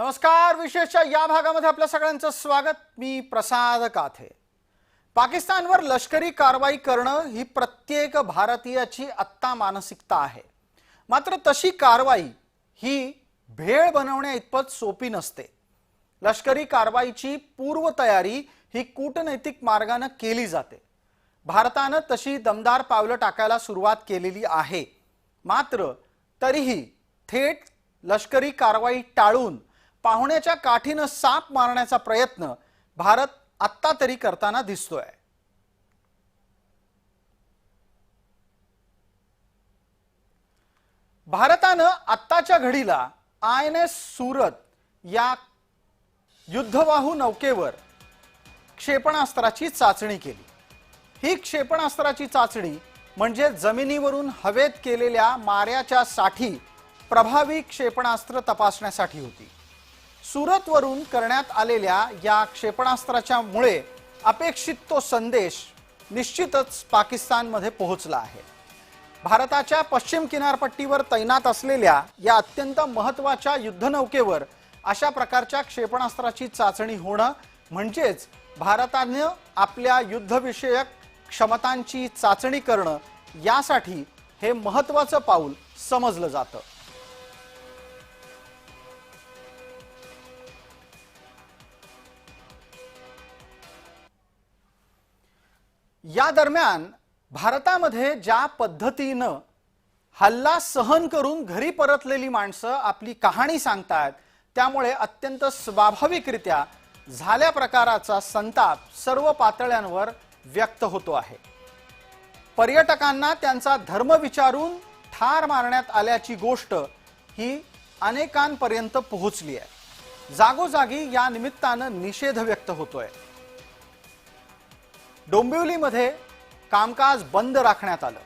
नमस्कार विशेषच्या या भागामध्ये आपल्या सगळ्यांचं स्वागत. मी प्रसाद काथे. पाकिस्तानवर लष्करी कारवाई करणं ही प्रत्येक भारतीयाची आत्ता मानसिकता आहे. मात्र तशी कारवाई ही भेळ बनवण्या इतपत सोपी नसते. लष्करी कारवाईची पूर्वतयारी ही कूटनैतिक मार्गानं केली जाते. भारतानं तशी दमदार पावलं टाकायला सुरुवात केलेली आहे. मात्र तरीही थेट लष्करी कारवाई टाळून पाहुण्याच्या काठीनं साप मारण्याचा प्रयत्न भारत आत्ता तरी करताना दिसतोय. भारतानं आत्ताच्या घडीला आय एन एस सुरत या युद्धवाहू नौकेवर क्षेपणास्त्राची चाचणी केली. ही क्षेपणास्त्राची चाचणी म्हणजे जमिनीवरून हवेत केलेल्या माऱ्याच्या साठी प्रभावी क्षेपणास्त्र तपासण्यासाठी होती. सुरतवरून करण्यात आलेल्या या क्षेपणास्त्राच्या मुळे अपेक्षित तो संदेश निश्चितच पाकिस्तानमध्ये पोहोचला आहे. भारताच्या पश्चिम किनारपट्टीवर तैनात असलेल्या या अत्यंत महत्त्वाच्या युद्धनौकेवर अशा प्रकारच्या क्षेपणास्त्राची चाचणी होणं म्हणजेच भारतानं आपल्या युद्धविषयक क्षमतांची चाचणी करणं यासाठी हे महत्वाचं पाऊल समजलं जातं. या दरम्यान भारतामध्ये ज्या पद्धतीनं हल्ला सहन करून घरी परतलेली माणसं आपली कहाणी सांगतात त्यामुळे अत्यंत स्वाभाविकरित्या झाल्या प्रकाराचा संताप सर्व पातळ्यांवर व्यक्त होतो आहे. पर्यटकांना त्यांचा धर्म विचारून ठार मारण्यात आल्याची गोष्ट ही अनेकांपर्यंत पोहोचली आहे. जागोजागी या निमित्तानं निषेध व्यक्त होतोय. डोंबिवलीमध्ये कामकाज बंद राखण्यात आलं.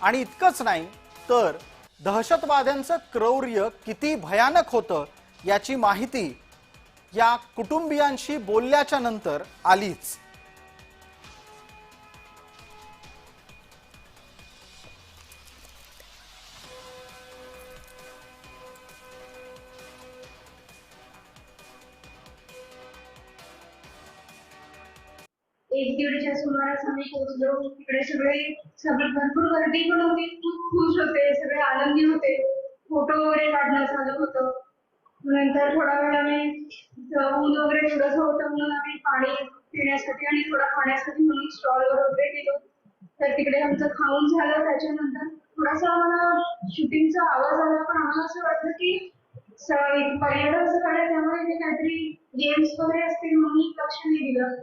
आणि इतकंच नाही तर दहशतवाद्यांचं क्रौर्य किती भयानक होतं याची माहिती या कुटुंबियांशी बोलल्याच्या नंतर आलीच. एक दीडच्या सुमारास आम्ही पोहोचलो. तिकडे सगळे सगळे भरपूर गर्दी पण होती. खूप खुश होते. सगळे आनंदी होते. फोटो वगैरे काढणं चालू होतं. नंतर थोडा वेळ आम्ही ऊन वगैरे थोडस होतं म्हणून आम्ही पाणी पिण्यासाठी आणि थोडं खाण्यासाठी म्हणून स्टॉलवर वगैरे गेलो. तर तिकडे आमचं खाऊन झालं. त्याच्यानंतर थोडासा आम्हाला शूटिंगचा आवाज आला. पण आम्हाला असं वाटलं की पर्यटन स्थळ आहे. त्यामुळे इथे काहीतरी गेम्स वगैरे असतील. म्हणून लक्ष नाही दिलं.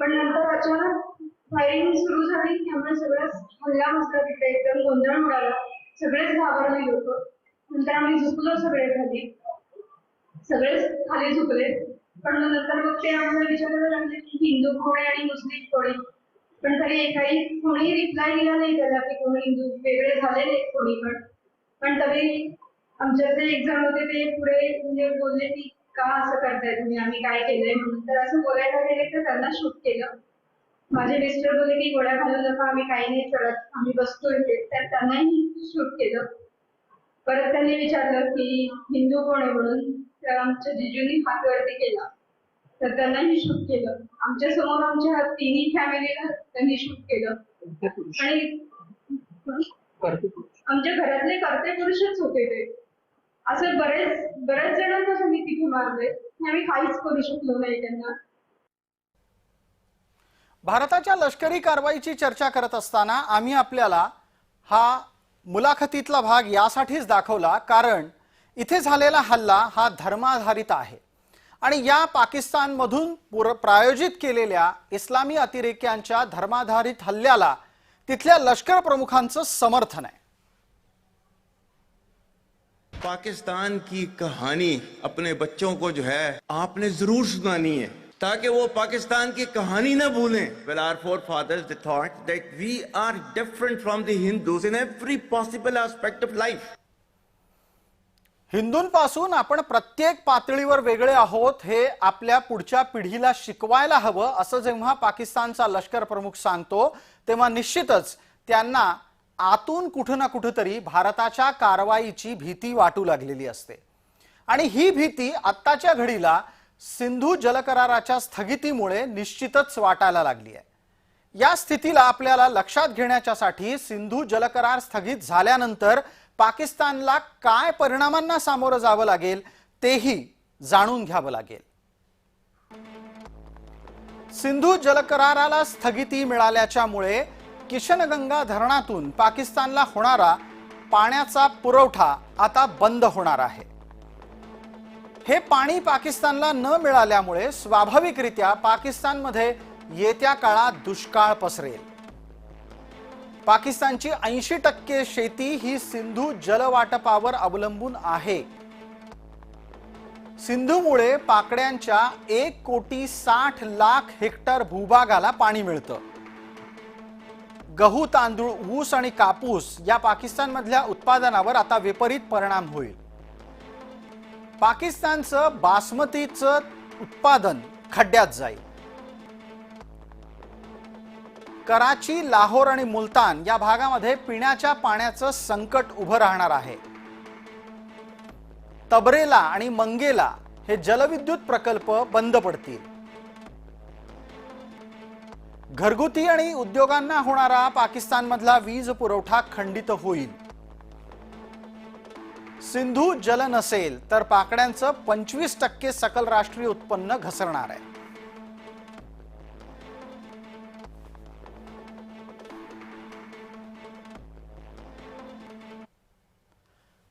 पण नंतर अचानक फायरिंग सुरू झाली त्यामुळे सगळ्याच हल्ला मस्ता तिथे एकदम गोंधळ उडाला. सगळेच घाबरले लोक. नंतर आम्ही झुकलो सगळे खाली. सगळेच खाली झुकले पण नंतर मग ते आम्हाला विचारायला लागले की हिंदू कोणी आणि मुस्लिम कोणी पण तरी एकाही कोणी रिप्लाय दिला नाही त्याला की कोणी हिंदू. वेगळे झालेले नाही कोणी पण. पण तरी आमच्यात जे एक जण होते ते पुढे म्हणजे बोलले की का असं करताय तुम्ही? आम्ही काय केलंय म्हणून. तर असं बोलायला गेले तर त्यांना शूट केलं. माझे मिस्टर बोलले की गोळ्या घालू नका आम्ही काही नाही करत आम्ही बसतोय तर त्यांनाही शूट केलं. परत त्यांनी विचारलं की हिंदू कोण आहे म्हणून? तर आमच्या जिजूंनी हात वरती केला. तर त्यांनाही शूट केलं. आमच्यासमोर आमच्या तिन्ही फॅमिलीला त्यांनी शूट केलं. आणि आमच्या घरातले कर्ते पुरुषच होते ते. असं बरेच बऱ्याच जणांना त्यांनी तिथे मारले आम्ही काहीच करू शकलो नाही त्यांना. भारताच्या लष्करी कारवाईची चर्चा करत असताना आम्ही आपल्याला हा मुलाखतीतला भाग यासाठीच दाखवला कारण इथे झालेला हल्ला हा धर्माधारित आहे. आणि या पाकिस्तानमधून पुर प्रायोजित केलेल्या इस्लामी अतिरेक्यांच्या धर्माधारित हल्ल्याला तिथल्या लष्कर प्रमुखांचं समर्थन आहे. पाकिस्तान की कहानी अपने बच्चों को जो है आपने जरूर सुनानी है। ताकि वो पाकिस्तान की कहानी ना भूलें। Well our forefathers they thought that we are different from the hindus in every possible aspect of life. हिंदूंपासून आपण प्रत्येक पातळीवर वेगळे आहोत हे आपल्या पुढच्या पिढीला शिकवायला हवं असं जेव्हा पाकिस्तानचा लष्कर प्रमुख सांगतो तेव्हा निश्चितच त्यांना आतून कुठं ना कुठंतरी भारताच्या कारवाईची भीती वाटू लागलेली असते. आणि ही भीती आत्ताच्या घडीला सिंधू जलकराराच्या स्थगितीमुळे निश्चितच वाटायला लागली आहे. या स्थितीला आपल्याला लक्षात घेण्याच्यासाठी सिंधू जलकरार स्थगित झाल्यानंतर पाकिस्तानला काय परिणामांना सामोरं जावं लागेल तेही जाणून घ्यावं लागेल. सिंधू जलकराराला स्थगिती मिळाल्याच्यामुळे किशनगंगा धरणातून पाकिस्तानला होणारा पाण्याचा पुरवठा आता बंद होणार आहे. हे पाणी पाकिस्तानला न मिळाल्यामुळे स्वाभाविकरित्या पाकिस्तानमध्ये येत्या काळात दुष्काळ पसरेल. पाकिस्तानची ऐंशी टक्के शेती ही सिंधू जलवाटपावर अवलंबून आहे. सिंधूमुळे पाकड्यांच्या एक कोटी साठ लाख हेक्टर भूभागाला पाणी मिळतं. गहू तांदूळ ऊस आणि कापूस या पाकिस्तानमधल्या उत्पादनावर आता विपरीत परिणाम होईल. पाकिस्तानचं बासमतीचं उत्पादन खड्ड्यात जाईल. कराची लाहोर आणि मुलतान या भागामध्ये पिण्याच्या पाण्याचं संकट उभं राहणार आहे. तबरेला आणि मंगेला हे जलविद्युत प्रकल्प बंद पडतील. घरगुती आणि उद्योगांना होणारा पाकिस्तानमधला वीज पुरवठा खंडित होईल. सिंधू जल नसेल तर पाकड्यांचं पंचवीस टक्के सकल राष्ट्रीय उत्पन्न घसरणार आहे.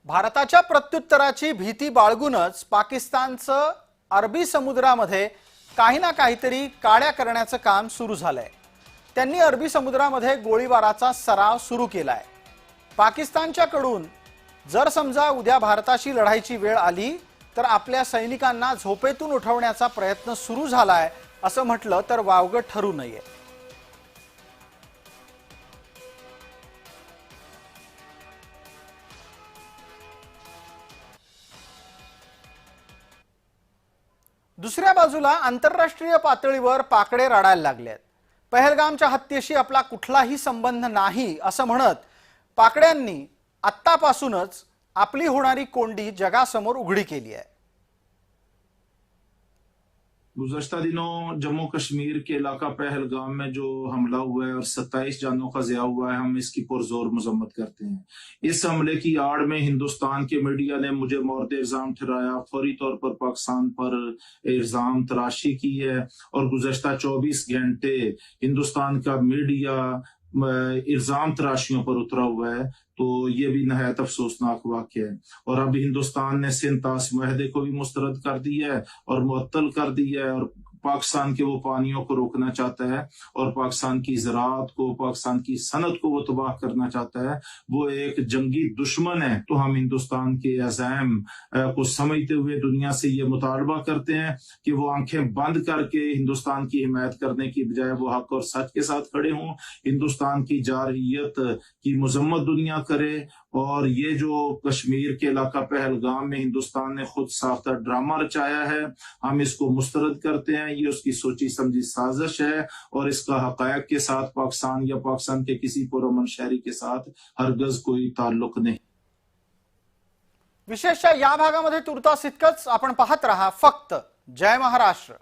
भारताच्या प्रत्युत्तराची भीती बाळगूनच पाकिस्तानचं अरबी समुद्रामध्ये काही ना काहीतरी काड्या करण्याचं काम सुरू झालंय. त्यांनी अरबी समुद्रामध्ये गोळीबाराचा सराव सुरू केलाय. पाकिस्तानच्याकडून जर समजा उद्या भारताशी लढायची वेळ आली तर आपल्या सैनिकांना झोपेतून उठवण्याचा प्रयत्न सुरू झालाय असं म्हटलं तर वावगं ठरू नये. दुसऱ्या बाजूला आंतरराष्ट्रीय पातळीवर पाकडे रडायला लागलेत. पहलगामच्या हत्येशी आपला कुठलाही संबंध नाही असं म्हणत पाकड्यांनी आत्तापासूनच आपली होणारी कोंडी जगासमोर उघडी केली आहे. गुजशत दिनों जम्मू कश्मीर के इलाका पहलगाम में जो हमला हुआ है और 27 जानों का जया हुआ है हम इसकी पुरजोर मजम्मत करते हैं। इस हमले की आड़ में हिंदुस्तान के मीडिया ने मुझे मौत इल्जाम ठहराया। फौरी तौर पर पाकिस्तान पर इल्जाम तराशी की है और गुजशत 24 घंटे हिंदुस्तान का मीडिया अ, इल्जाम तराशियों पर उतरा हुआ है। तो ये भी नहायत अफसोसनाक वाक्य है। और अब हिंदुस्तान ने सिंतास माहदे को भी मुस्तरद कर दिया है और मुअत्तल कर दिया है और पाकिस्तान के वो पानियों को रोकना चाहता है और पाकिस्तान की ज़रात को पाकिस्तान की सनत को वो तबाह करना चाहता है वो एक जंगी दुश्मन है तो हम हिंदुस्तान के अजैम अ, को समझते हुए दुनिया से ये मुतालबा करते हैं कि वो आंखें बंद करके हिंदुस्तान की हिमायत करने की बजाय वो हक और सच के साथ खड़े हों हिंदुस्तान की जारहियत की मजम्मत दुनिया करे और ये जो कश्मीर के इलाका पहलगाम में हिंदुस्तान ने खुद साख्ता ड्रामा रचाया है हम इसको मुस्तरद करते हैं ये उसकी सोची समझी साजिश है और इसका हकायक के साथ पाकिस्तान या पाकिस्तान के किसी पुरमन शहरी के साथ हरगज कोई ताल्लुक नहीं विशेषतः या भागामध्ये तुर्तास इतकंच आपण पाहत राहा फक्त जय महाराष्ट्र